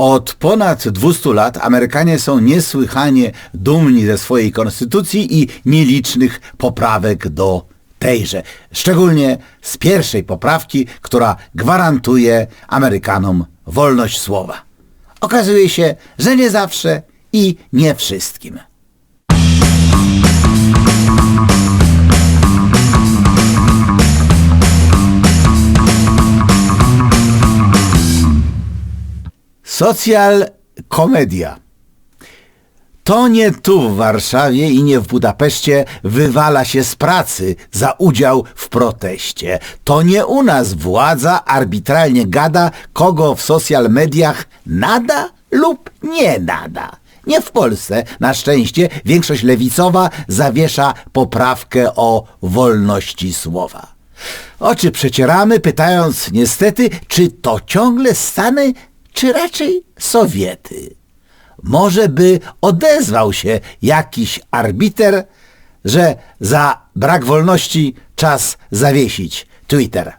Od ponad 200 lat Amerykanie są niesłychanie dumni ze swojej konstytucji i nielicznych poprawek do tejże. Szczególnie z pierwszej poprawki, która gwarantuje Amerykanom wolność słowa. Okazuje się, że nie zawsze i nie wszystkim. Socjal komedia. To nie tu w Warszawie i nie w Budapeszcie wywala się z pracy za udział w proteście. To nie u nas władza arbitralnie gada, kogo w social mediach nada lub nie nada. Nie w Polsce, na szczęście, większość lewicowa zawiesza poprawkę o wolności słowa. Oczy przecieramy, pytając niestety, czy to ciągle Stany, czy raczej Sowiety. Może by odezwał się jakiś arbiter, że za brak wolności czas zawiesić Twitter.